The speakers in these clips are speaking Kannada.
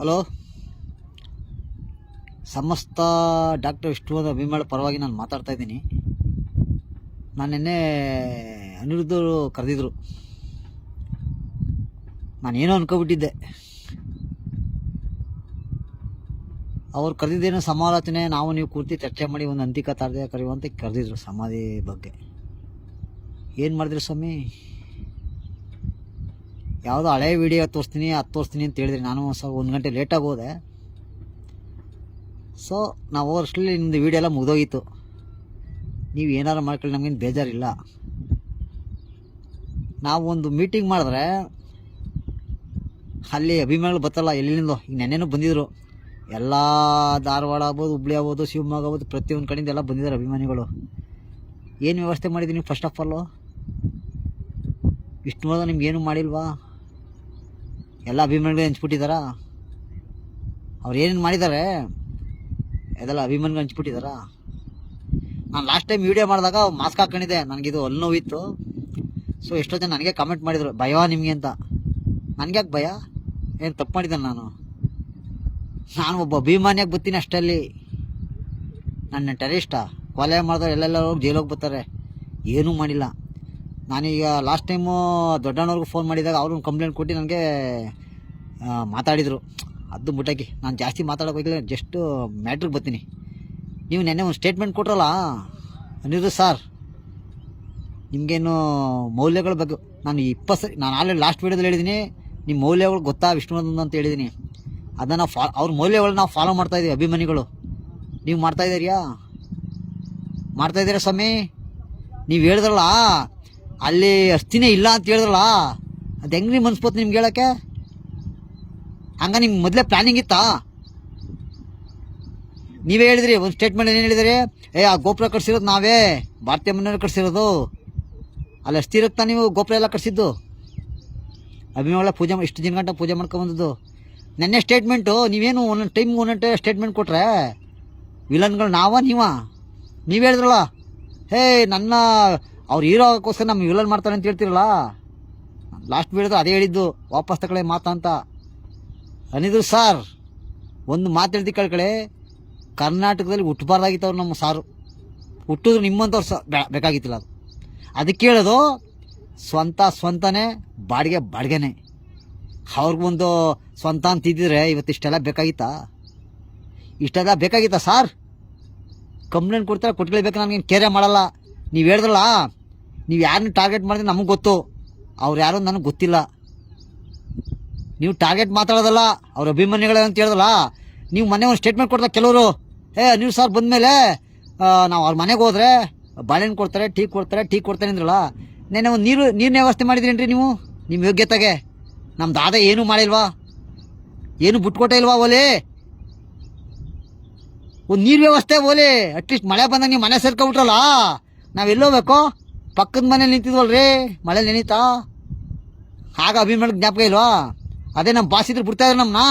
ಹಲೋ? ಸಮಸ್ತ ಡಾಕ್ಟರ್ ವಿಷ್ಣುವರ್ಧ ಅಭಿಮಾಳ ಪರವಾಗಿ ನಾನು ಮಾತಾಡ್ತಾ ಇದ್ದೀನಿ. ನಾನು ನಿನ್ನೆ ಅನಿರುದ್ಧರು ಕರೆದಿದ್ರು. ನಾನೇನೋ ಅನ್ಕೊಬಿಟ್ಟಿದ್ದೆ. ಅವ್ರು ಕರೆದಿದ್ದೇನೋ ಸಮಾಲೋಚನೆ, ನಾವು ನೀವು ಕೂರ್ತಿ ಚರ್ಚೆ ಮಾಡಿ ಒಂದು ಅಂತಿಕ ತಾರ್ದೆ ಕರೆಯುವಂತ ಕರೆದಿದ್ರು ಸಮಾಧಿ ಬಗ್ಗೆ. ಏನು ಮಾಡಿದ್ರು ಸ್ವಾಮಿ? ಯಾವುದೋ ಹಳೆ ವಿಡಿಯೋ ತೋರಿಸ್ತೀನಿ, ಅದು ತೋರಿಸ್ತೀನಿ ಅಂತ ಹೇಳಿದ್ರಿ ನಾನು ಸ್ವಲ್ಪ ಒಂದು ಗಂಟೆ ಲೇಟಾಗಿ ಹೋದೆ ಸೊ ನಾವು ಹೋಗೋಷ್ಟರಲ್ಲಿ ನಿಮ್ಮದು ವಿಡಿಯೋ ಎಲ್ಲ ಮುಗಿದೋಗಿತ್ತು. ನೀವು ಏನಾರು ಮಾಡ್ಕೊಳ್ಳಿ, ನಮಗೇನು ಬೇಜಾರಿಲ್ಲ. ನಾವು ಒಂದು ಮೀಟಿಂಗ್ ಮಾಡಿದ್ರೆ ಅಲ್ಲಿ ಅಭಿಮಾನಿಗಳು ಬತ್ತಲ್ಲ, ಎಲ್ಲಿಂದೋ, ಈಗ ನೆನ್ನೆನೂ ಬಂದಿದ್ದರು ಎಲ್ಲ ಧಾರವಾಡ ಆಗ್ಬೋದು, ಹುಬ್ಳಿ ಆಗ್ಬೋದು, ಶಿವಮೊಗ್ಗ ಆಗ್ಬೋದು, ಪ್ರತಿಯೊಂದು ಕಡೆಯಿಂದ ಎಲ್ಲ ಬಂದಿದ್ದಾರೆ ಅಭಿಮಾನಿಗಳು. ಏನು ವ್ಯವಸ್ಥೆ ಮಾಡಿದ್ದೀನಿ ಫಸ್ಟ್ ಆಫ್ ಆಲು ಇಷ್ಟು ನಿಮ್ಗೆ ಏನು ಮಾಡಿಲ್ವಾ? ಎಲ್ಲ ಅಭಿಮಾನಿಗಳು ಹಂಚ್ಬಿಟ್ಟಿದಾರ? ಅವ್ರು ಏನೇನು ಮಾಡಿದ್ದಾರೆ ಅದೆಲ್ಲ ಅಭಿಮಾನಿಗಳು ಹಂಚ್ಬಿಟ್ಟಿದಾರ? ನಾನು ಲಾಸ್ಟ್ ಟೈಮ್ ವೀಡಿಯೋ ಮಾಡಿದಾಗ ಮಾಸ್ಕ್ ಹಾಕೊಂಡಿದ್ದೆ. ನನಗಿದು ಅಲ್ಲಿ ನೋವಿತ್ತು ಸೊ ಎಷ್ಟೋ ಜನ ನನಗೆ ಕಮೆಂಟ್ ಮಾಡಿದರು, ಭಯವಾ ನಿಮಗೆ ಅಂತ? ನನಗೆ ಯಾಕೆ ಭಯ? ಏನು ತಪ್ಪು ಮಾಡಿದ್ದೆ ನಾನು. ನಾನು ಒಬ್ಬ ಅಭಿಮಾನಿಯಾಗಿ ಬರ್ತೀನಿ ಅಷ್ಟಲ್ಲಿ ನನ್ನ ಟೆರಿಸ್ಟ ಕೊಲೆ ಮಾಡಿದ್ರೆ ಎಲ್ಲೆಲ್ಲ ಹೋಗಿ ಜೈಲೋಗಿ ಬರ್ತಾರೆ. ಏನೂ ಮಾಡಿಲ್ಲ. ನಾನೀಗ ಲಾಸ್ಟ್ ಟೈಮು ದೊಡ್ಡಣ್ಣವ್ರಿಗೆ ಫೋನ್ ಮಾಡಿದಾಗ ಅವ್ರನ್ನ ಕಂಪ್ಲೇಂಟ್ ಕೊಟ್ಟು ನನಗೆ ಮಾತಾಡಿದರು. ಅದು ಮುಟಕಿ ನಾನು ಜಾಸ್ತಿ ಮಾತಾಡೋಕೆ ಹೋಗಿಲ್ಲ ಜಸ್ಟು ಮ್ಯಾಟ್ರಿಗೆ ಬರ್ತೀನಿ. ನೀವು ನೆನ್ನೆ ಒಂದು ಸ್ಟೇಟ್ಮೆಂಟ್ ಕೊಟ್ರಲ್ಲ, ಅನಿರುದ್ಧ ಸರ್ ನಿಮಗೇನು ಮೌಲ್ಯಗಳ ಬಗ್ಗೆ ನಾನು ಇಪ್ಪತ್ತು ನಾನು ಆಲ್ರೆಡಿ ಲಾಸ್ಟ್ ವೀಡಿಯೋದಲ್ಲಿ ಹೇಳಿದ್ದೀನಿ ನಿಮ್ಮ ಮೌಲ್ಯಗಳು ಗೊತ್ತಾ ವಿಷ್ಣುವರ್ಧನ್ ಅಂತ ಹೇಳಿದ್ದೀನಿ ಅದನ್ನು ಫಾ, ಅವ್ರ ಮೌಲ್ಯಗಳನ್ನ ನಾವು ಫಾಲೋ ಮಾಡ್ತಾ ಇದೀವಿ, ಅಭಿಮಾನಿಗಳು. ನೀವು ಮಾಡ್ತಾ ಇದ್ದೀರಿಯಾ ಮಾಡ್ತಾ ಇದ್ದೀರಾ ಸ್ವಾಮಿ? ನೀವು ಹೇಳಿದ್ರಲ್ಲ ಅಲ್ಲಿ ಅಷ್ಟಿನೇ ಇಲ್ಲ ಅಂತ ಹೇಳಿದ್ರಲ್ಲ, ಅದು ಹೆಂಗ್ರಿ ಮನ್ಸ್ಬೋತು ನಿಮ್ಗೆ ಹೇಳಕ್ಕೆ? ಹಂಗ ನಿಮ್ಗೆ ಮೊದಲೇ ಪ್ಲಾನಿಂಗ್ ಇತ್ತಾ? ನೀವೇ ಹೇಳಿದ್ರಿ, ಒಂದು ಸ್ಟೇಟ್ಮೆಂಟ್ ಏನು ಹೇಳಿದ್ರಿ? ಏ, ಆ ಗೋಪುರ ಕಟ್ಸಿರೋದು ನಾವೇ, ಭಾರತೀಯ ಮನೆಯವ್ರು ಕಟ್ಸಿರೋದು. ಅಲ್ಲಿ ಅಸ್ಥಿ ಇರುತ್ತಾ ನೀವು, ಗೋಪುರ ಎಲ್ಲ ಕಟ್ಸಿದ್ದು? ಅಭಿಮಾನ ಪೂಜೆ ಇಷ್ಟು ದಿನ ಗಂಟೆ ಪೂಜೆ ಮಾಡ್ಕೊಂಬಂದದ್ದು ನೆನ್ನೆ ಸ್ಟೇಟ್ಮೆಂಟು ನೀವೇನು ಒಂದೊಂದು ಟೈಮ್ ಒಂದೊಂದು ಸ್ಟೇಟ್ಮೆಂಟ್ ಕೊಟ್ಟರೆ ವಿಲನ್ಗಳು ನಾವ, ನೀವ? ನೀವು ಹೇಳಿದ್ರಲ್ಲ, ಹೇ, ನನ್ನ ಅವ್ರು ಹೀರೋ ಆಗೋಕ್ಕೋಸ್ಕರ ನಮ್ಮ ವಿಲನ್ ಮಾಡ್ತಾರೆ ಅಂತ ಹೇಳ್ತಿರಲ್ಲ? ಲಾಸ್ಟ್ ಬೀಳಿದ್ರು ಅದೇ ಹೇಳಿದ್ದು, ವಾಪಸ್ ತಗೊಳ್ಳೆ ಮಾತಾ ಅಂತ. ಅನಿದ್ರು ಸಾರ್, ಒಂದು ಮಾತು ಹೇಳ್ತಿ ಕಳ್ಕಳೆ ಕರ್ನಾಟಕದಲ್ಲಿ ಹುಟ್ಟಬಾರ್ದಾಗಿತ್ತು ಅವ್ರು ನಮ್ಮ ಸಾರು. ಹುಟ್ಟಿದ್ರು ನಿಮ್ಮಂಥವ್ರು ಸ ಬೇಕಾಗಿತ್ತಿಲ್ಲ ಅದು. ಅದಕ್ಕೆ ಹೇಳೋದು, ಸ್ವಂತ ಸ್ವಂತನೇ, ಬಾಡಿಗೆ ಬಾಡಿಗೆನೇ. ಅವ್ರಿಗೊಂದು ಸ್ವಂತ ಅಂತ ಇದ್ದಿದ್ರೆ ಇವತ್ತು ಇಷ್ಟೆಲ್ಲ ಬೇಕಾಗಿತ್ತಾ? ಇಷ್ಟೆಲ್ಲ ಬೇಕಾಗಿತ್ತಾ ಸಾರ್? ಕಂಪ್ಲೇಂಟ್ ಕೊಡ್ತಾರೆ, ಕೊಟ್ಕೊಳ್ಬೇಕು, ನನಗೇನು ಕೇರೆ ಮಾಡಲ್ಲ. ನೀವು ಹೇಳಿದ್ರಲ್ಲ ನೀವು ಯಾರನ್ನು ಟಾರ್ಗೆಟ್ ಮಾಡಿದ್ರೆ ನಮಗೆ ಗೊತ್ತು. ಅವ್ರು ಯಾರು ನನಗೆ ಗೊತ್ತಿಲ್ಲ. ನೀವು ಟಾರ್ಗೆಟ್ ಮಾತಾಡೋದಲ್ಲ, ಅವ್ರ ಅಭಿಮಾನಿಗಳೇ ಅಂತ ಹೇಳಿದಲ್ಲ, ನೀವು ಮನೆ ಒಂದು ಸ್ಟೇಟ್ಮೆಂಟ್ ಕೊಡ್ತಾರೆ ಕೆಲವರು, ಏ, ನೀವು ಸರ್ ಬಂದಮೇಲೆ ನಾವು ಅವ್ರ ಮನೆಗೆ ಹೋದ್ರೆ, ಬಾಳೆಹಣ್ಣು ಕೊಡ್ತಾರೆ, ಟೀ ಕೊಡ್ತಾರೆ ಟೀ ಕೊಡ್ತಾರೆ ಅಂದ್ರಲ್ಲ, ನೆನ್ನೆ ಒಂದು ನೀರು, ನೀರಿನ ವ್ಯವಸ್ಥೆ ಮಾಡಿದ್ರೇನ್ರಿ ನೀವು? ನಿಮ್ಮ ಯೋಗ್ಯತೆಗೆ. ನಮ್ಮ ದಾದ ಏನೂ ಮಾಡಿಲ್ವಾ? ಏನು ಬಿಟ್ಕೊಟ್ಟೆ ಇಲ್ವಾ ಓಲೆ? ಒಂದು ನೀರು ವ್ಯವಸ್ಥೆ ಓಲೆ ಅಟ್ಲೀಸ್ಟ್ ಮಳೆ ಬಂದಾಗ ನೀವು ಮನೆ ಸೇರ್ಕೊಬಿಟ್ರಲ್ಲ ನಾವೆಲ್ಲೋಗ್ಬೇಕು ಬೇಕೋ ಪಕ್ಕದ ಮನೆ ನಿಂತಿದ್ವಲ್ರಿ? ಮಳೆ ನೆನೀತಾ? ಆಗ ಅಭಿಮಾನ ಜ್ಞಾಪಕ ಇಲ್ವಾ? ಅದೇ ನಮ್ಮ ಬಾಸಿದ್ರು ಇದ್ರೆ ನಮ್ಮನ್ನ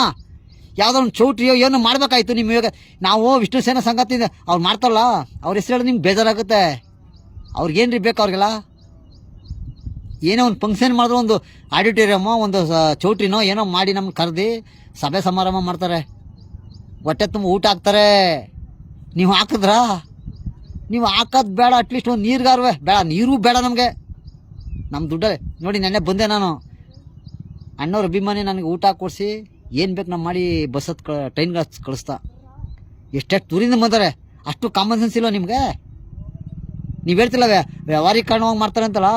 ಯಾವುದೋ ಒಂದು ಚೌಟ್ರಿಯೋ ಏನೋ ಮಾಡ್ಬೇಕಾಯ್ತು ನಿಮ್ಮ ಇವಾಗ. ನಾವು ವಿಷ್ಣು ಸೇನಾ ಸಂಗತಿಯಿಂದ ಅವ್ರು ಮಾಡ್ತಾರಲ್ಲ, ಅವ್ರ ಹೆಸರು ಹೇಳಿ ನಿಮ್ಗೆ ಬೇಜಾರಾಗುತ್ತೆ. ಅವ್ರಿಗೇನ್ರಿ ಬೇಕು ಅವ್ರಿಗೆಲ್ಲ? ಏನೋ ಒಂದು ಫಂಕ್ಷನ್ ಮಾಡಿದ್ರು ಒಂದು ಆಡಿಟೋರಿಯಮೋ ಒಂದು ಚೌಟ್ರಿನೋ ಏನೋ ಮಾಡಿ ನಮ್ಗೆ ಕರೆದು ಸಭೆ ಸಮಾರಂಭ ಮಾಡ್ತಾರೆ. ಹೊಟ್ಟೆ ತುಂಬ ಊಟ ಹಾಕ್ತಾರೆ. ನೀವು ಹಾಕಿದ್ರಾ? ನೀವು ಹಾಕೋದು ಬೇಡ ಅಟ್ಲೀಸ್ಟ್ ಒಂದು ನೀರ್ಗಾರುವೆ. ಬೇಡ, ನೀರು ಬೇಡ ನಮಗೆ. ನಮ್ಮ ದುಡ್ಡೇ ನೋಡಿ, ನೆನ್ನೆ ಬಂದೆ ನಾನು. ಅಣ್ಣವ್ರ ಅಭಿಮಾನಿ ನನಗೆ ಊಟ ಕೊಡಿಸಿ, ಏನು ಬೇಕು ನಮ್ಮ ಮಾಡಿ ಬಸ್ ಹತ್ ಕ ಕಳಿಸ್ತಾ. ಎಷ್ಟೆಷ್ಟು ದೂರಿಂದ ಬಂತಾರೆ ಅಷ್ಟು ಕಾಮನ್ ಸೆನ್ಸ್ ಇಲ್ಲ ನಿಮಗೆ? ನೀವು ಹೇಳ್ತಿಲ್ಲ ವ್ಯವಹಾರೀಕರಣವಾಗಿ ಮಾಡ್ತಾರೆ ಅಂತಲ್ಲ?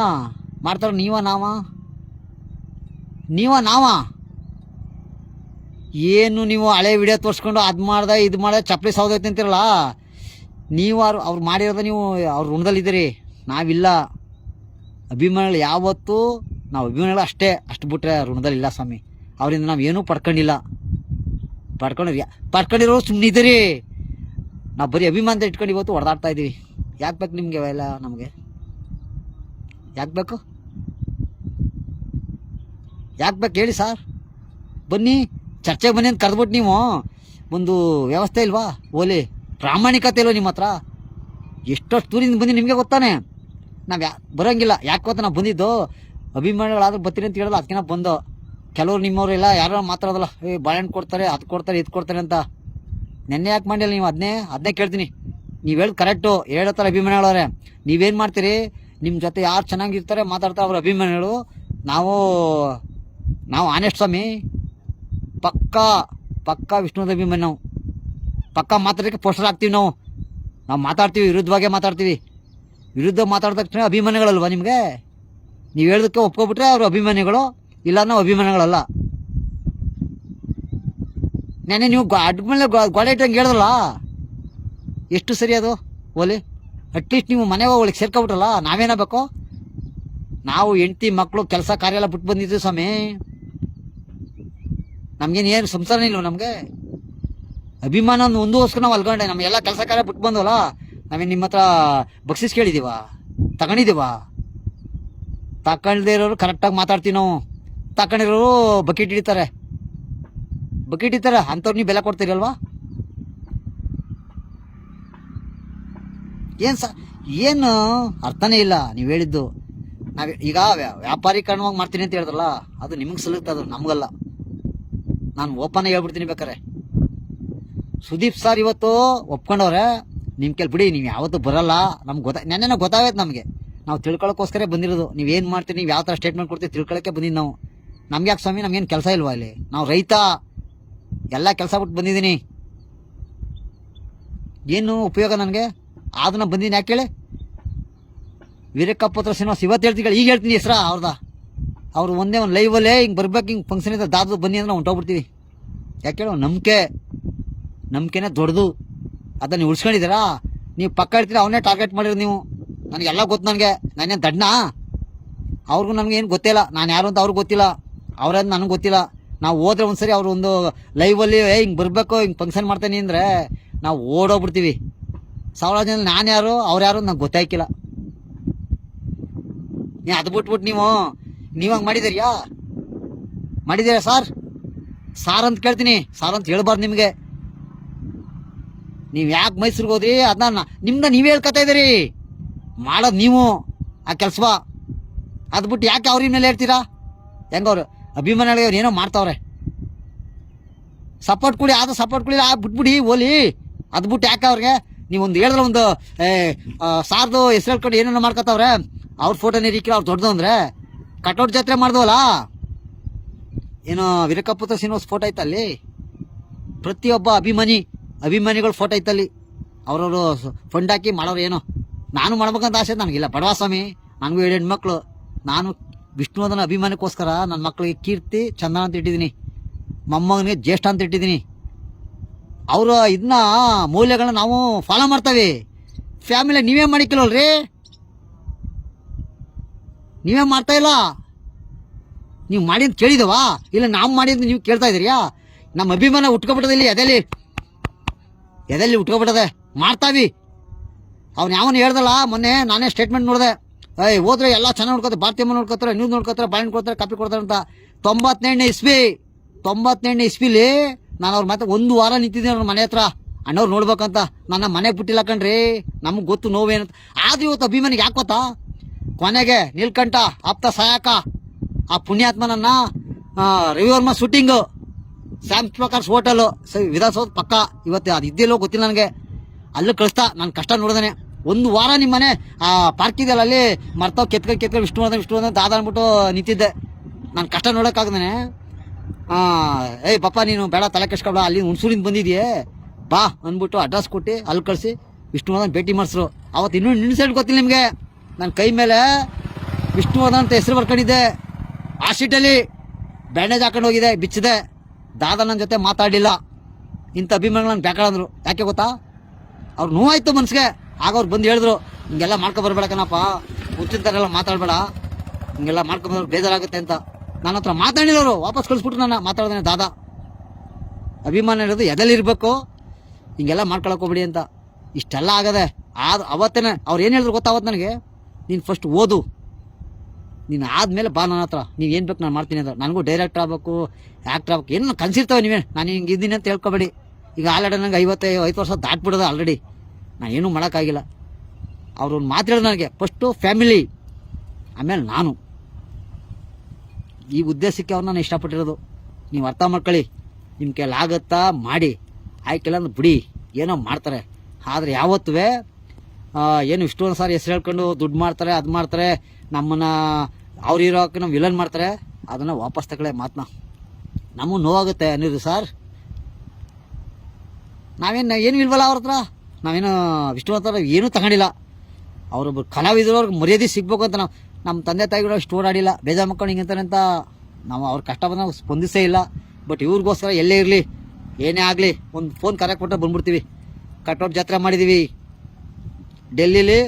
ಮಾಡ್ತಾರೆ ನೀವ, ನಾವ? ನೀವ, ನಾವ? ಏನು ನೀವು ಹಳೆ ವಿಡಿಯೋ ತೋರಿಸ್ಕೊಂಡು ಅದು ಮಾಡ್ದೆ, ಇದು ಮಾಡ್ದೆ, ಚಪ್ಪಲಿ ಸೌದೈತಿ ಅಂತಿರಲ್ಲ? ನೀವು ಅವ್ರು ಅವ್ರು ಮಾಡಿರೋದ ನೀವು ಅವ್ರ ಋಣದಲ್ಲಿದ್ದೀರಿ. ನಾವಿಲ್ಲ. ಅಭಿಮಾನಿಗಳು ಯಾವತ್ತೂ ನಾವು ಅಭಿಮಾನಿಗಳು ಅಷ್ಟೇ. ಅಷ್ಟು ಬಿಟ್ರೆ ಋಣದಲ್ಲಿಲ್ಲ ಸ್ವಾಮಿ. ಅವರಿಂದ ನಾವು ಏನೂ ಪಡ್ಕೊಂಡಿಲ್ಲ. ಪಡ್ಕೊಂಡು ಸುಮ್ಮನೆ ಇದ್ದೀರಿ. ನಾವು ಬರೀ ಅಭಿಮಾನದ ಇಟ್ಕೊಂಡು ಇವತ್ತು ಹೊಡೆದಾಡ್ತಾ ಇದ್ದೀವಿ ಯಾಕೆ ಬೇಕು ನಿಮಗೆ ಅವೆಲ್ಲ ನಮಗೆ? ಯಾಕೆ ಬೇಕು? ಯಾಕೆ ಬೇಕು ಹೇಳಿ ಸರ್. ಬನ್ನಿ. ಚರ್ಚೆಗೆ ಬನ್ನಿ ಅಂತ ಕರೆದ್ಬಿಟ್ಟು ನೀವು. ಒಂದು ವ್ಯವಸ್ಥೆ ಇಲ್ವಾ? ಓಲಿ. ಪ್ರಾಮಾಣಿಕತೆ ಇಲ್ಲೋ ನಿಮ್ಮ ಹತ್ರ? ಎಷ್ಟಷ್ಟು ದೂರಿಂದ ಬಂದು ನಿಮಗೆ ಗೊತ್ತಾನೆ? ನಾವು ಯಾ, ಬರೋಂಗಿಲ್ಲ. ಯಾಕೆ ಗೊತ್ತಾ ನಾವು ಬಂದಿದ್ದು? ಅಭಿಮಾನಿಗಳಾದ್ರೂ ಬರ್ತೀನಿ ಅಂತ ಹೇಳಲ್ಲ ಅದಕ್ಕೆ ಬಂದು. ಕೆಲವ್ರು ನಿಮ್ಮವರೆಲ್ಲ ಯಾರೋ ಮಾತಾಡೋದಲ್ಲ. ಏ, ಬಾಳೆಹಣ್ಣು ಕೊಡ್ತಾರೆ, ಅದು ಕೊಡ್ತಾರೆ, ಇದು ಕೊಡ್ತಾರೆ ಅಂತ. ನೆನ್ನೆ ಯಾಕೆ ಮಾಡಿಲ್ಲ ನೀವು ಅದನ್ನೇ ಅದನ್ನೇ ಕೇಳ್ತೀನಿ. ನೀವು ಹೇಳಿ ಕರೆಕ್ಟು. ಹೇಳೋ ಥರ ಅಭಿಮಾನಿಗಳವ್ರೆ. ನೀವೇನು ಮಾಡ್ತೀರಿ? ನಿಮ್ಮ ಜೊತೆ ಯಾರು ಚೆನ್ನಾಗಿರ್ತಾರೆ ಮಾತಾಡ್ತಾರೆ ಅವ್ರ ಅಭಿಮಾನಿಗಳು. ನಾವು ನಾವು ಆನೆಸ್ಟ್ ಸ್ವಾಮಿ. ಪಕ್ಕಾ ಪಕ್ಕಾ ವಿಷ್ಣುದ ಅಭಿಮಾನಿ ನಾವು. ಪಕ್ಕಾ ಮಾತಾಡೋಕ್ಕೆ ಪೋಸ್ಟರ್ ಹಾಕ್ತೀವಿ ನಾವು. ನಾವು ಮಾತಾಡ್ತೀವಿ ವಿರುದ್ಧವಾಗೇ ಮಾತಾಡ್ತೀವಿ. ವಿರುದ್ಧ ಮಾತಾಡಿದ ತಕ್ಷಣ ಅಭಿಮಾನಿಗಳಲ್ವಾ ನಿಮಗೆ? ನೀವು ಹೇಳೋದಕ್ಕೆ ಒಪ್ಕೊಬಿಟ್ರೆ ಅವರು ಅಭಿಮಾನಿಗಳು ಇಲ್ಲ ನಾವು ಅಭಿಮಾನಿಗಳಲ್ಲ. ನೆನೆ ನೀವು ಅಡ್ ಮೇಲೆ ಗೋಡೆ ಇಟ್ಟಂಗೆ ಹೇಳ್ದಲ್ಲ ಎಷ್ಟು ಸರಿ ಅದು, ಓಲಿ? ಅಟ್ಲೀಸ್ಟ್ ನೀವು ಮನೆ ಒಳಗೆ ಸೇರ್ಕೊಬಿಟ್ರಲ್ಲ, ನಾವೇನಾಗಬೇಕು? ನಾವು ಹೆಂಡ್ತಿ ಮಕ್ಕಳು ಕೆಲಸ, ಕಾರ್ಯ ಎಲ್ಲ ಬಿಟ್ಟು ಬಂದಿದ್ದೀವಿ ಸ್ವಾಮಿ. ನಮಗೇನು ಏನು ಸಂಸಾರನೇ ಇಲ್ವ ನಮಗೆ? ಅಭಿಮಾನ ಒಂದು ಒಂದೂವಸ್ಕರ ನಾವು ಅಲ್ಕೊಂಡೆ ಎಲ್ಲ ಕೆಲಸ ಕಾರ್ಯ ಬಿಟ್ಟು ಬಂದವಲ್ಲ, ನಾವೇನು ನಿಮ್ಮ ಹತ್ರ ಬಕ್ಸಿಸ್ ಕೇಳಿದೀವ? ತಗೊಂಡಿದ್ದೀವ ತಕೊಳ್ದೇ ಇರೋರು ಕರೆಕ್ಟಾಗಿ ಮಾತಾಡ್ತೀವಿ ನಾವು. ತಗೊಂಡಿರೋರು ಬಕೆಟ್ ಹಿಡಿತಾರೆ. ಬಕೆಟ್ ಹಿಡಿತಾರೆ, ಅಂಥವ್ರು ನೀವು ಬೆಲೆ ಕೊಡ್ತೀರಲ್ವಾ? ಏನು ಸ, ಏನು ಅರ್ಥನೇ ಇಲ್ಲ ನೀವು ಹೇಳಿದ್ದು. ನಾವು ಈಗ ವ್ಯಾ- ವ್ಯಾಪಾರೀಕರಣವಾಗಿ ಮಾಡ್ತೀನಿ ಅಂತ ಹೇಳಿದ್ರಲ್ಲ, ಅದು ನಿಮಗೆ ಅದು ನಮಗಲ್ಲ. ನಾನು ಓಪನ್ ಹೇಳ್ಬಿಡ್ತೀನಿ ಬೇಕಾರೆ ಸುದೀಪ್ ಸರ್ ಇವತ್ತು ಒಪ್ಕೊಂಡವ್ರೆ ನಿಮ್ಮ ಕೆಲ್ ಬಿಡಿ, ನೀವು ಯಾವತ್ತೂ ಬರಲ್ಲ. ನಮ್ಗೆ ಗೊತ್ತಾ ನೆನ್ನೆ ಗೊತ್ತಾಗೈತೆ ನಮಗೆ. ನಾವು ತಿಳ್ಕೊಳಕ್ಕೋಸ್ಕರ ಬಂದಿರೋದು. ನೀವು ಏನು ಮಾಡ್ತೀರಿ, ನೀವು ಯಾವ ಥರ ಸ್ಟೇಟ್ಮೆಂಟ್ ಕೊಡ್ತೀವಿ ತಿಳ್ಕೊಳಕ್ಕೆ ಬಂದಿದ್ದು ನಾವು. ನಮ್ಗೆ ಯಾಕೆ ಸ್ವಾಮಿ, ನಮ್ಗೇನು ಕೆಲಸ ಇಲ್ವಾ ಇಲ್ಲಿ ನಾವು ರೈತ. ಎಲ್ಲ ಕೆಲಸ ಬಿಟ್ಟು ಬಂದಿದ್ದೀನಿ. ಏನು ಉಪಯೋಗ ನನಗೆ? ಅದನ್ನ ಬಂದಿದ್ದೀನಿ, ಯಾಕೆ ಹೇಳಿ? ವೀರಕ್ಕಪ್ಪತ್ರ ಶ್ರೀನಿವಾಸ್ ಇವತ್ತು ಹೇಳ್ತೀನಿ ಈಗ ಹೇಳ್ತೀನಿ ಹೆಸ್ರ ಅವ್ರದ. ಅವ್ರು ಒಂದೇ ಒಂದು ಲೈವಲ್ಲೇ ಹಿಂಗೆ ಬರ್ಬೇಕು, ಹಿಂಗೆ ಫಂಕ್ಷನ್ ಇದ್ದ ದಾದು ಬನ್ನಿ ಅಂದ್ರೆ ಹೊಂಟೋಗ್ಬಿಡ್ತೀವಿ. ಯಾಕೆ ಹೇಳೋ? ನಂಬಿಕೆ. ನಂಬಿಕೆನೇ ದೊಡ್ಡದು. ಅದನ್ನ ಉಳ್ಸ್ಕೊಂಡಿದ್ದೀರಾ? ನೀವು ಪಕ್ಕ ಇರ್ತೀರ, ಅವನ್ನೇ ಟಾರ್ಗೆಟ್ ಮಾಡಿರಿ ನೀವು. ನನಗೆಲ್ಲ ಗೊತ್ತು ನನಗೆ. ನಾನೇನು ದಡ್ಡನಾ ಅವ್ರಿಗೂ ನನಗೇನು ಗೊತ್ತಿಲ್ಲ ನಾನು ಯಾರು ಅಂತ ಅವ್ರಿಗೆ ಗೊತ್ತಿಲ್ಲ. ಅವ್ರದ್ದು ನನಗೆ ಗೊತ್ತಿಲ್ಲ. ನಾವು ಹೋದ್ರೆ ಒಂದ್ಸರಿ ಅವರು ಒಂದು ಲೈವಲ್ಲಿ ಏ, ಹಿಂಗೆ ಬರಬೇಕು, ಹಿಂಗೆ ಫಂಕ್ಷನ್ ಮಾಡ್ತೀನಿ ಅಂದರೆ ನಾವು ಓಡೋಗ್ಬಿಡ್ತೀವಿ. ಸಾವಿರ ಜನ ನಾನು ಯಾರು, ಅವ್ರು ಯಾರು ನಂಗೆ ಗೊತ್ತಾಯ್ಕಿಲ್ಲ ನೀ ಅದು ಬಿಟ್ಬಿಟ್ಟು ನೀವು. ನೀವು ಹಂಗೆ ಮಾಡಿದ್ದೀರ್ಯಾ? ಮಾಡಿದ್ದೀರಾ ಸಾರ್? ಸಾರ್ ಅಂತ ಕೇಳ್ತೀನಿ. ಸಾರ್ ಅಂತ ಹೇಳ್ಬಾರ್ದು ನಿಮಗೆ. ನೀವು ಯಾಕೆ ಮೈಸೂರಿಗೆ ಹೋದ್ರಿ? ಅದನ್ನ ನಿಮ್ಮನ್ನ ನೀವೇ ಹೇಳ್ಕೊತಾ ಇದ್ದೀರಿ. ಮಾಡೋದು ನೀವು. ಆ ಕೆಲಸವ ಅದು ಬಿಟ್ಟು ಯಾಕೆ ಅವ್ರ ಮೇಲೆ ಹೇಳ್ತೀರಾ ಹೆಂಗವ್ರು? ಅಭಿಮಾನಿಗಳು ಏನೋ ಮಾಡ್ತಾವ್ರೆ. ಸಪೋರ್ಟ್ ಕೊಡಿ ಅದು ಸಪೋರ್ಟ್ ಕೊಡಿ, ಆ ಬಿಟ್ಬಿಡಿ ಓಲಿ. ಅದು ಬಿಟ್ಟು ಯಾಕೆ ಅವ್ರಿಗೆ? ನೀವು ಒಂದು ಹೇಳಿದ್ರೆ ಒಂದು ಸಾರ್ದು ಹೆಸರು ಹೇಳ್ಕೊಂಡು ಏನೇನೋ ಮಾಡ್ಕೊತಾವ್ರೆ. ಅವ್ರ ಫೋಟೋನೇ ರೀಕಿಲ್ಲ ಅವ್ರು ದೊಡ್ಡದು ಅಂದ್ರೆ. ಕಟೌಟ್ ಜಾತ್ರೆ ಮಾಡ್ದವಲ್ಲ? ಏನೋ ವೀರಕಪುತ್ರ ಶ್ರೀನಿವಾಸ್ ಫೋಟೋ ಐತಲ್ಲಿ. ಪ್ರತಿಯೊಬ್ಬ ಅಭಿಮಾನಿ ಅಭಿಮಾನಿಗಳ ಫೋಟೋ ಐತಲ್ಲಿ. ಅವ್ರವರು ಫಂಡ್ ಹಾಕಿ ಮಾಡೋರು ಏನೋ. ನಾನು ಮಾಡ್ಬೇಕಂತ ಆಸೆ ನನಗಿಲ್ಲ ಬಡವಾ ಸ್ವಾಮಿ ನನಗೂ ಎರಡು ಹೆಣ್ಮಕ್ಳು. ನಾನು ವಿಷ್ಣುವರ್ಧನ ಅಭಿಮಾನಕ್ಕೋಸ್ಕರ ನನ್ನ ಮಕ್ಕಳಿಗೆ ಕೀರ್ತಿ, ಚಂದನ ಅಂತ ಇಟ್ಟಿದ್ದೀನಿ. ಮೊಮ್ಮಗನಿಗೆ ಜ್ಯೇಷ್ಠ ಅಂತ ಇಟ್ಟಿದ್ದೀನಿ. ಅವರ ಇದನ್ನ ಮೌಲ್ಯಗಳನ್ನ ನಾವು ಫಾಲೋ ಮಾಡ್ತೇವೆ. ಫ್ಯಾಮಿಲಿ ನೀವೇ ಮಾಡಿಕ್ಕಿಲ್ಲಲ್ರಿ ನೀವೇ ಮಾಡ್ತಾ ಇಲ್ಲ. ನೀವು ಮಾಡಿ ಅಂತ ಕೇಳಿದವಾ? ಇಲ್ಲ ನಾವು ಅಂತ ನೀವು ಕೇಳ್ತಾ ಇದೀರಿಯಾ? ನಮ್ಮ ಅಭಿಮಾನ ಉಟ್ಕೊಬಿಟ್ಟದೆ ಇಲ್ಲಿ ಎದೆಲಿ ಉಟ್ಕೊಬಿಡದೆ ಮಾಡ್ತಾವಿ ಅವ್ನು ಯಾವನು ಹೇಳ್ದಲ್ಲ, ಮೊನ್ನೆ ನಾನೇ ಸ್ಟೇಟ್ಮೆಂಟ್ ನೋಡಿದೆ. ಏಯ್, ಹೋದ್ರೆ ಎಲ್ಲ ಚೆನ್ನಾಗಿ ನೋಡ್ಕೊತಾರೆ ಭಾರತೀಯ ನೋಡ್ಕೊತಾರೆ ನ್ಯೂಸ್ ನೋಡ್ಕೊತಾರೆ ಬಾಳೆಹಣ್ಣು ಕೊಡ್ತಾರೆ, ಕಾಪಿ ಕೊಡ್ತಾರೆ ಅಂತ. ತೊಂಬತ್ತೆಂಟನೇ ಇಸ್ವಿ ತೊಂಬತ್ತೆಂಟನೇ ಇಸ್ವಿಲಿ ನಾನು ಅವ್ರ ಮತ್ತೆ ಒಂದು ವಾರ ನಿಂತಿದ್ದೀನಿ ಅವ್ರ ಮನೆ ಹತ್ರ. ಅಣ್ಣವ್ರು ನೋಡ್ಬೇಕಂತ. ನನ್ನ ಮನೆಗೆ ಬಿಟ್ಟಿಲ್ಲ ಕಣ್ರಿ. ನಮಗೆ ಗೊತ್ತು ನೋವೇನಂತ. ಆದ್ರೂ ಇವತ್ತು ಅಭಿಮಾನಿಗೆ ಯಾಕೆ ಗೊತ್ತಾ? ಕೊನೆಗೆ ನೀಲ್ಕಂಠ ಆಪ್ತ ಸಹಾಯಕ. ಆ ಪುಣ್ಯಾತ್ಮನನ್ನ Ravivarma shooting Sam Prakash hotel Vidhana Soudha ಪಕ್ಕ, ಇವತ್ತು ಅದು ಇದ್ದಿಲ್ಲೋ ಗೊತ್ತಿಲ್ಲ ನನಗೆ. ಅಲ್ಲೂ ಕಳಿಸ್ತಾ, ನಾನು ಕಷ್ಟ ನೋಡಿದಾನೆ. ಒಂದು ವಾರ ನಿಮ್ಮ ಮನೆ, ಆ ಪಾರ್ಕ್ ಇದೆಯಲ್ಲ ಅಲ್ಲಿ ಮರ್ತಾವ್ ಕೆತ್ಕೊಂಡು ಕೆತ್ಕೊಂಡು ವಿಷ್ಣುವರ್ಧನ್ ವಿಷ್ಣುವರ್ಧನ್ ದಾದ ಅಂದ್ಬಿಟ್ಟು ನಿಂತಿದ್ದೆ. ನಾನು ಕಷ್ಟ ನೋಡೋಕ್ಕಾಗ್ದಾನೆ ಏಯ್, ಪಪ್ಪ, ನೀನು ಬೇಡ, ತಲೆ ಕೆಡ್ಸ್ಕೊಬೇಡ, ಅಲ್ಲಿ ಹುಣಸೂರಿಂದ ಬಂದಿದ್ಯೆ. ಬಾ, ಅಂದ್ಬಿಟ್ಟು ಅಡ್ರೆಸ್ ಕೊಟ್ಟು ಅಲ್ಲಿ ಕಳಿಸಿ ವಿಷ್ಣುವರ್ಧನ್ ಭೇಟಿ ಮಾಡಿಸ್ರು. ಅವತ್ತು ಇನ್ನೂ ನಿನ್ಸೆಂಟ್ ಗೊತ್ತಿಲ್ಲ ನಿಮಗೆ. ನನ್ನ ಕೈ ಮೇಲೆ ವಿಷ್ಣುವರ್ಧನ್ ಅಂತ ಹೆಸರು ಬರ್ಕೊಂಡಿದ್ದೆ. ಆ ಶೀಟಲ್ಲಿ ಬ್ಯಾಂಡೇಜ್ ಹಾಕೊಂಡು ಹೋಗಿದೆ, ಬಿಚ್ಚಿದೆ. ದಾದ ನನ್ನ ಜೊತೆ ಮಾತಾಡಲಿಲ್ಲ. ಇಂಥ ಅಭಿಮಾನಿಗಳನ್ನ ಬೇಕಾಡಂದ್ರು ಯಾಕೆ ಗೊತ್ತಾ? ಅವ್ರು ನೋವಾಯ್ತು ಮನ್ಸಿಗೆ. ಆಗ ಅವ್ರು ಬಂದು ಹೇಳಿದ್ರು, ಹಿಂಗೆಲ್ಲ ಮಾಡ್ಕೊ ಬರ್ಬೇಡ ಕಣಪ್ಪ. ಎಲ್ಲ ಮಾತಾಡಬೇಡ. ಹಿಂಗೆಲ್ಲ ಮಾಡ್ಕೊಂಬಂದ್ರೆ ಬೇಜಾರಾಗುತ್ತೆ ಅಂತ. ನನ್ನ ಹತ್ರ ಮಾತಾಡಿಲ್ಲ ಅವರು. ವಾಪಸ್ ಕಳಿಸ್ಬಿಟ್ರು ನನ್ನ ಮಾತಾಡ್ದಾನೆ ದಾದಾ. ಅಭಿಮಾನ ಇರೋದು ಎದೆಲಿರ್ಬೇಕು ಹಿಂಗೆಲ್ಲ ಮಾಡ್ಕೊಳಕ್ ಹೋಗ್ಬಿಡಿ ಅಂತ. ಇಷ್ಟೆಲ್ಲ ಆಗದೆ. ಆದ ಅವತ್ತೇನೆ. ಅವ್ರು ಏನು ಹೇಳಿದ್ರು ಗೊತ್ತಾ ಅವತ್ತು ನನಗೆ? ನೀನು ಫಸ್ಟ್ ಓದು. ನೀನು ಆದ್ಮೇಲೆ ಬಾ ನನ್ನ ಹತ್ರ. ನೀವು ಏನು ಬೇಕು ನಾನು ಮಾಡ್ತೀನಿ ಅಂತ. ನನಗೂ ಡೈರೆಕ್ಟರ್ ಆಗ್ಬೇಕು ಆ್ಯಕ್ಟರ್ ಆಗಬೇಕು, ಏನು ಕನ್ಸಿರ್ತವೆ ನೀವೇ. ನಾನು ಹಿಂಗೆ ಇದ್ದೀನಿ ಅಂತ ಹೇಳ್ಕೊಬೇಡಿ. ಈಗ ಆಲ್ರೆಡಿ ನಂಗೆ ಐವತ್ತೈದು ಐದು ವರ್ಷ ದಾಟ್ಬಿಡೋದು ಆಲ್ರೆಡಿ ನಾನು ಏನೂ ಮಾಡೋಕ್ಕಾಗಿಲ್ಲ. ಅವ್ರು ಮಾತಾಡೋದು ನನಗೆ. ಫಸ್ಟು ಫ್ಯಾಮಿಲಿ ಆಮೇಲೆ ನಾನು. ಈ ಉದ್ದೇಶಕ್ಕೆ ಅವ್ರು ನಾನು ಇಷ್ಟಪಟ್ಟಿರೋದು. ನೀವು ಅರ್ಥ ಮಾಡ್ಕೊಳ್ಳಿ. ನಿಮ್ಮ ಕೈಲಿ ಆಗತ್ತಾ ಮಾಡಿ. ಆಯ್ಕೆಲ್ಲ ಬಿಡಿ. ಏನೋ ಮಾಡ್ತಾರೆ. ಆದರೆ ಯಾವತ್ತೂ ಏನು ಇಷ್ಟೊಂದು ಸಾರಿ ಹೆಸರು ಹೇಳ್ಕೊಂಡು ದುಡ್ಡು ಮಾಡ್ತಾರೆ, ಅದು ಮಾಡ್ತಾರೆ. ನಮ್ಮನ್ನ ಅವ್ರು ಇರೋಕೆ ನಾವು ವಿಲನ್ ಮಾಡ್ತಾರೆ, ಅದನ್ನು ವಾಪಸ್ ತಗೊಳ್ಳೆ ಮಾತನ್ನ ನಮಗೂ ನೋವಾಗುತ್ತೆ ಅನ್ನೋದು ಸರ್. ನಾವೇನು ಏನು ಇಲ್ವಲ್ಲ ಅವ್ರ ಹತ್ರ? ನಾವೇನು ವಿಷ್ಣುವಂತರ ಏನೂ ತಗೊಂಡಿಲ್ಲ. ಅವರೊಬ್ಬರು ಕಲಾವಿದರು ಅವ್ರಿಗೆ ಮರ್ಯಾದೆ ಸಿಗ್ಬೇಕು ಅಂತ ನಾವು ನಮ್ಮ ತಂದೆ ತಾಯಿಗಳು ಅಷ್ಟು ಓಡಾಡಿಲ್ಲ ಬೇಜಾ ಮಕ್ಕಳು ಹಿಂಗಂತಾರೆ ಅಂತ ನಾವು ಅವ್ರ ಕಷ್ಟ ಬಂದ ಸ್ಪಂದಿಸೇ ಇಲ್ಲ. ಬಟ್ ಇವ್ರಿಗೋಸ್ಕರ ಎಲ್ಲೇ ಇರಲಿ, ಏನೇ ಆಗಲಿ, ಒಂದು ಫೋನ್ ಕರೆ ಕೊಟ್ಟರೆ ಬಂದ್ಬಿಡ್ತೀವಿ. ಕಟ್ಔಟ್ ಜಾತ್ರೆ ಮಾಡಿದ್ದೀವಿ ಡೆಲ್ಲಿಲಿ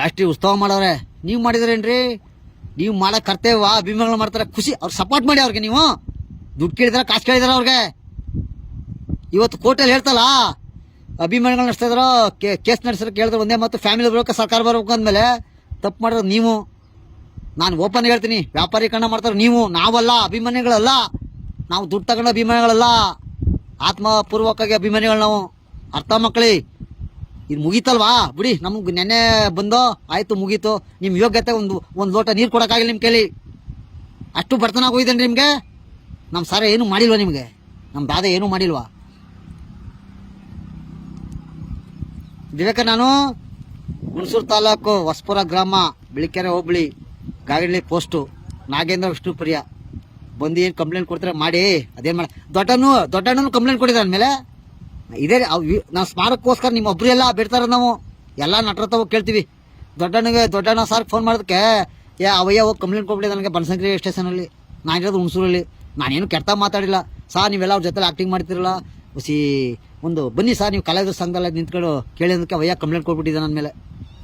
ರಾಷ್ಟ್ರೀಯ ಉತ್ಸವ ಮಾಡವ್ರೆ ನೀವು ಮಾಡಿದ್ರೇನ್ರಿ? ನೀವು ಮಾಡೋ ಕರ್ತವ್ಯ ಅಭಿಮಾನಗಳು ಮಾಡ್ತಾರೆ, ಖುಷಿ. ಅವ್ರು ಸಪೋರ್ಟ್ ಮಾಡಿ ಅವ್ರಿಗೆ ನೀವು. ದುಡ್ಡು ಕೇಳಿದಾರ, ಕಾಸು ಕೇಳಿದಾರ ಅವ್ರಿಗೆ. ಇವತ್ತು ಕೋರ್ಟಲ್ಲಿ ಹೇಳ್ತಲ್ಲ, ಅಭಿಮಾನಿಗಳು ನಡೆಸ್ತಾ ಇದ್ರು ಕೇಸ್ ನಡೆಸಿದ್ರೆ ಕೇಳಿದ್ರು ಒಂದೇ ಮತ್ತು ಫ್ಯಾಮಿಲಿ ಬರ್ಬೇಕು ಸರ್ಕಾರ ಬರ್ಬೇಕು ಅಂದಮೇಲೆ ತಪ್ಪು ಮಾಡಿದ್ರೆ ನೀವು. ನಾನು ಓಪನ್ ಹೇಳ್ತೀನಿ, ವ್ಯಾಪಾರೀಕರಣ ಮಾಡ್ತಾರೆ ನೀವು. ನಾವಲ್ಲ, ಅಭಿಮಾನಿಗಳಲ್ಲ. ನಾವು ದುಡ್ಡು ತಗೊಂಡ ಅಭಿಮಾನಿಗಳಲ್ಲ. ಆತ್ಮಪೂರ್ವಕವಾಗಿ ಅಭಿಮಾನಿಗಳು ನಾವು. ಅರ್ಥ ಮಕ್ಕಳಿ. ಇದು ಮುಗೀತಲ್ವಾ? ಬಿಡಿ, ನಮ್ಗೆ ನೆನ್ನೆ ಬಂದೋ, ಆಯ್ತು ಮುಗೀತು. ನಿಮ್ಮ ಯೋಗ್ಯತೆ ಒಂದು ಒಂದು ಲೋಟ ನೀರು ಕೊಡೋಕ್ಕಾಗಿಲ್ಲ ನಿಮ್ಮ ಕೇಳಿ ಅಷ್ಟು ಬರ್ತನ ಹೋಗಿದ್ದೇನೆ ನಿಮಗೆ? ನಮ್ಮ ಸಾರ ಏನೂ ಮಾಡಿಲ್ವಾ ನಿಮಗೆ? ನಮ್ಮ ದಾದ ಏನೂ ಮಾಡಿಲ್ವಾ? ವಿವೇಕ ನಾನು ಹುಣಸೂರು ತಾಲೂಕು ಹೊಸಪುರ ಗ್ರಾಮ, ಬಿಳಿಕೆರೆ ಹೋಬಳಿ ಗಾಗಿಳ್ಳಿ ಪೋಸ್ಟು, ನಾಗೇಂದ್ರ ವಿಷ್ಣುಪ್ರಿಯ. ಬಂದು ಏನು ಕಂಪ್ಲೇಂಟ್ ಕೊಡ್ತಾರೆ, ಮಾಡಿ, ಅದೇನು ಮಾಡಿ ದೊಡ್ಡನು ದೊಡ್ಡಣ್ಣನು ಕಂಪ್ಲೇಂಟ್ ಕೊಟ್ಟಿದ್ದಾರೆ ಅಂದಮೇಲೆ? ಇದೇ ನಾವು ಸ್ಮಾರಕಕ್ಕೋಸ್ಕರ ನಿಮ್ಮ ಎಲ್ಲ ಬಿಡ್ತಾರ ನಾವು. ಎಲ್ಲ ನಟರ ತಾವು ಕೇಳ್ತೀವಿ. ದೊಡ್ಡಣ್ಣಗೆ ದೊಡ್ಡಣ್ಣ ಸಾರ್ಗೆ ಫೋನ್ ಮಾಡೋದಕ್ಕೆ ಏ, ಅವಯ್ಯ, ಹೋಗಿ ಕಂಪ್ಲೇಂಟ್ ಕೊಟ್ಬಿಟ್ಟಿದೆ ನನಗೆ ಬನಶಂಕರಿ ಸ್ಟೇಷನಲ್ಲಿ ನಾನಿರೋದು ಹುಣಸೂರಲ್ಲಿ. ನಾನೇನು ಕೆಟ್ಟ ಮಾತಾಡಿಲ್ಲ. ಸಾರ್ ನೀವೆಲ್ಲ ಅವ್ರ ಜೊತೆ ಆಕ್ಟಿಂಗ್ ಮಾಡ್ತಿರಲ್ಲ. ಹುಸಿ ಒಂದು, ಬನ್ನಿ ಸರ್ ನೀವು ಕಲಾವಿದ್ರ ಸಂಘದಲ್ಲಿ ನಿಂತ್ಕೊಂಡು ಕೇಳಿದಕ್ಕೆ ಅವಯ್ಯ ಕಂಪ್ಲೇಂಟ್ ಕೊಟ್ಬಿಟ್ಟಿದ್ದೆ ನನ್ನ ಮೇಲೆ.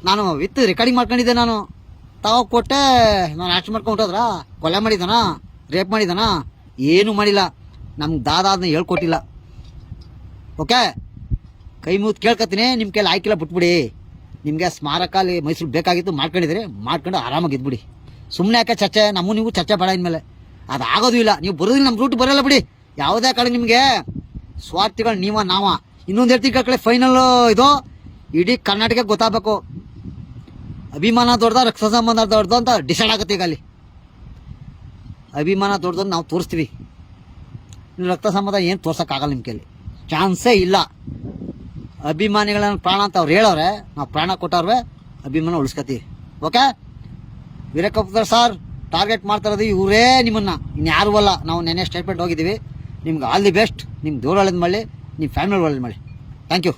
ನಾನು ವಿತ್ ರೆಕಾರ್ಡಿಂಗ್ ಮಾಡ್ಕೊಂಡಿದ್ದೆ ನಾನು. ತಾವು ಕೊಟ್ಟೆ ನಾನು ಆ್ಯಕ್ಟ್ ಮಾಡ್ಕೊಂಡು ಹೊಂಟೋದ್ರಾ ಕೊಲೆ ಮಾಡಿದಾನ ರೇಪ್ ಮಾಡಿದಾನ ಏನೂ ಮಾಡಿಲ್ಲ. ನಮ್ಗೆ ದಾದ ಅದನ್ನ ಹೇಳ್ಕೊಟ್ಟಿಲ್ಲ. ಓಕೆ? ಕೈ ಮುಗಿದು ಕೇಳ್ಕೊತೀನಿ ನಿಮ್ಮ ಕೈಲಿ ಆಯ್ಕೆಲ್ಲ ಬಿಟ್ಬಿಡಿ. ನಿಮಗೆ ಸ್ಮಾರಕ ಅಲ್ಲಿ ಮೈಸೂರು ಬೇಕಾಗಿತ್ತು ಮಾಡ್ಕೊಂಡಿದ್ರೆ ಮಾಡ್ಕೊಂಡು ಆರಾಮಾಗಿ ಇದ್ಬಿಡಿ. ಸುಮ್ಮನೆ ಯಾಕೆ ಚರ್ಚೆ? ನಮ್ಮ ನೀವು ಚರ್ಚೆ ಬೇಡ ಇನ್ಮೇಲೆ. ಅದು ಆಗೋದು ಇಲ್ಲ. ನೀವು ಬರೋದಿಲ್ಲ ನಮ್ಮ ರೂಟ್ ಬರೋಲ್ಲ ಬಿಡಿ. ಯಾವುದೇ ಕಡೆ ನಿಮಗೆ ಸ್ವಾರ್ಥಿಗಳು ನೀವ, ನಾವ. ಇನ್ನೊಂದು ಹೇಳ್ತೀನಿ ಕಡೆ ಫೈನಲ್ ಇದು. ಇಡೀ ಕರ್ನಾಟಕ ಗೊತ್ತಾಗಬೇಕು. ಅಭಿಮಾನ ದೊಡ್ಡದ, ರಕ್ತ ಸಂಬಂಧ ದೊಡ್ಡದು ಅಂತ ಡಿಸೈಡ್ ಆಗುತ್ತೆ ಈಗ ಅಲ್ಲಿ. ಅಭಿಮಾನ ದೊಡ್ಡದು ನಾವು ತೋರಿಸ್ತೀವಿ. ರಕ್ತ ಸಂಬಂಧ ಏನು ತೋರ್ಸೋಕ್ಕಾಗಲ್ಲ ನಿಮ್ಮ ಕೈಲಿ. ಚಾನ್ಸೇ ಇಲ್ಲ. ಅಭಿಮಾನಿಗಳನ್ನ ಪ್ರಾಣ ಅಂತ ಅವ್ರು ಹೇಳೋರೆ, ನಾವು ಪ್ರಾಣ ಕೊಟ್ಟವ್ರೆ ಅಭಿಮಾನ ಉಳಿಸ್ಕತೀವಿ. ಓಕೆ ವೀರಕಪ್ಪ ಸರ್ ಟಾರ್ಗೆಟ್ ಮಾಡ್ತಾ ಇರೋದು ಇವರೇ ನಿಮ್ಮನ್ನ. ಇನ್ಯಾರು ಅಲ್ಲ, ನಾವು ನೆನ್ನೆ ಸ್ಟೇಟ್ಮೆಂಟ್ ಹೋಗಿದ್ದೀವಿ. ನಿಮ್ಗೆ ಆಲ್ ದಿ ಬೆಸ್ಟ್ ನಿಮ್ಮ ದೂರ ಒಳ್ಳೇದು ಮಾಡಿ ನಿಮ್ಮ ಫ್ಯಾಮಿಲಿ ಒಳ್ಳೇದು ಮಾಡಿ ಥ್ಯಾಂಕ್ ಯು